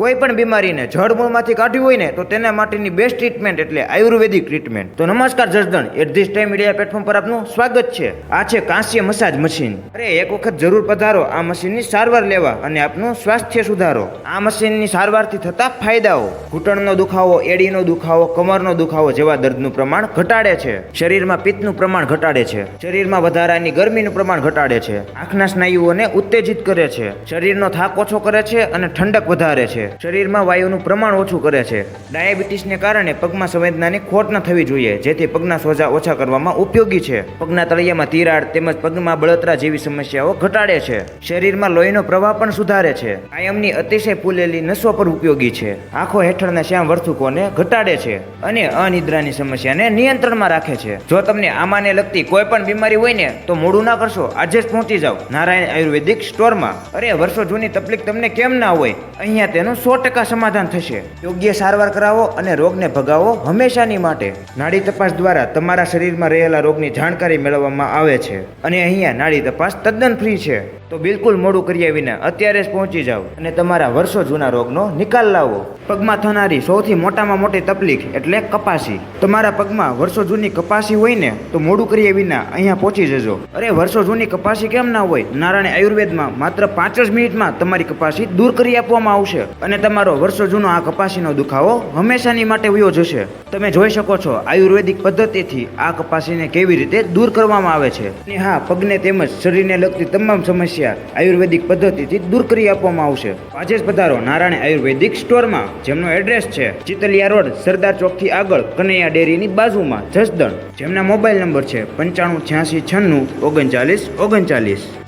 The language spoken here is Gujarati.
કોઈ પણ બીમારીને જળમૂળમાંથી કાઢવી હોય ને, તો તેના માટેની બેસ્ટ ટ્રીટમેન્ટ એટલે આયુર્વેદિક ટ્રીટમેન્ટ તો નમસ્કાર Jasdan at this time media platform પર આપનું સ્વાગત છે. આ છે કાંસ્ય મસાજ મશીન અરે, એક વખત જરૂર પધારો. આ મશીનની સારવાર લેવા અને આપનું સ્વાસ્થ્ય સુધારો. આ મશીનની સારવારથી થતા ફાયદાઓ. ઘૂંટણનો દુખાવો, એડીનો દુખાવો, કમરનો દુખાવો જેવા દર્દનું પ્રમાણ ઘટાડે છે. શરીરમાં પિત્તનું પ્રમાણ ઘટાડે છે. શરીરમાં વધારાની ગરમીનું પ્રમાણ ઘટાડે છે. આંખના સ્નાયુઓને ઉત્તેજિત કરે છે. શરીરનો થાક ઓછો કરે છે અને ઠંડક વધારે છે. શરીરમાં વાયુનું પ્રમાણ ઓછું કરે છે. ડાયાબિટીસને કારણે પગમાં સંવેદનાની ખોટ ન થવી જોઈએ, જેથી પગના સોજા ઓછા કરવામાં ઉપયોગી છે. પગના તળિયામાં તિરાડ તેમજ પગમાં બળતરા જેવી સમસ્યાઓ ઘટાડે છે. શરીરમાં લોહીનો પ્રવાહ પણ સુધારે છે. કાયમની અતિશય ફૂલેલી નસો પર ઉપયોગી છે. આંખો હેઠળના શ્યામ વર્તુકોને ઘટાડે છે અને અનિદ્રાની સમસ્યાને નિયંત્રણમાં રાખે છે. જો તમને આમાંને લગતી કોઈ પણ બીમારી હોય ને, તો મોડું ના કરશો. આજે જ પહોંચી જાઓ. નારાયણ આયુર્વેદિક સ્ટોરમાં. અરે, વર્ષો જૂની તકલીફ તમને કેમ ના હોય? અહીંયા તેનું સો ટકા સમાધાન થશે. યોગ્ય સારવાર કરાવો અને રોગને ભગાવો હંમેશાની માટે. નાડી તપાસ દ્વારા તમારા શરીરમાં રહેલા રોગની જાણકારી મેળવવામાં આવે છે અને અહીંયા નાડી તપાસ તદ્દન ફ્રી છે. તો બિલકુલ મોડું કર્યા વિના અત્યારે જ પહોંચી જાઓ અને તમારા વર્ષો જૂના રોગનો નિકાલ લાવો. પગમાં થનારી સૌથી મોટામાં મોટી તકલીફ એટલે કપાસી. તમારા પગમાં વર્ષો જૂની કપાસી હોય ને, તો મોડું કર્યા વિના અહીંયા પહોંચી જજો. અરે, વર્ષો જૂની કપાસી કેમ ના હોય? નારાયણ આયુર્વેદમાં માત્ર પાંચ જ મિનિટમાં તમારી કપાસી દૂર કરી આપવામાં આવશે. અને તમારો વર્ષો જૂનો આ કપાસીનો દુખાવો હંમેશાની માટે વયો જશે. તમે જોઈ શકો છો, આયુર્વેદિક પદ્ધતિથી આ કપાસીને કેવી રીતે દૂર કરવામાં આવે છે. અને હા, પગને તેમજ શરીરને લગતી તમામ સમસ્યા આયુર્વેદિક પદ્ધતિથી દૂર કરી આપવામાં આવશે. આજે જ પધારો નારાયણ આયુર્વેદિક સ્ટોરમાં, જેમનો એડ્રેસ છે ચિતલિયા રોડ, સરદાર ચોકથી આગળ કનૈયા ડેરીની બાજુમાં જસદણ. જેમના મોબાઈલ નંબર છે પંચાણું છ્યાસી છન્નું ઓગણચાલીસ ઓગણચાલીસ.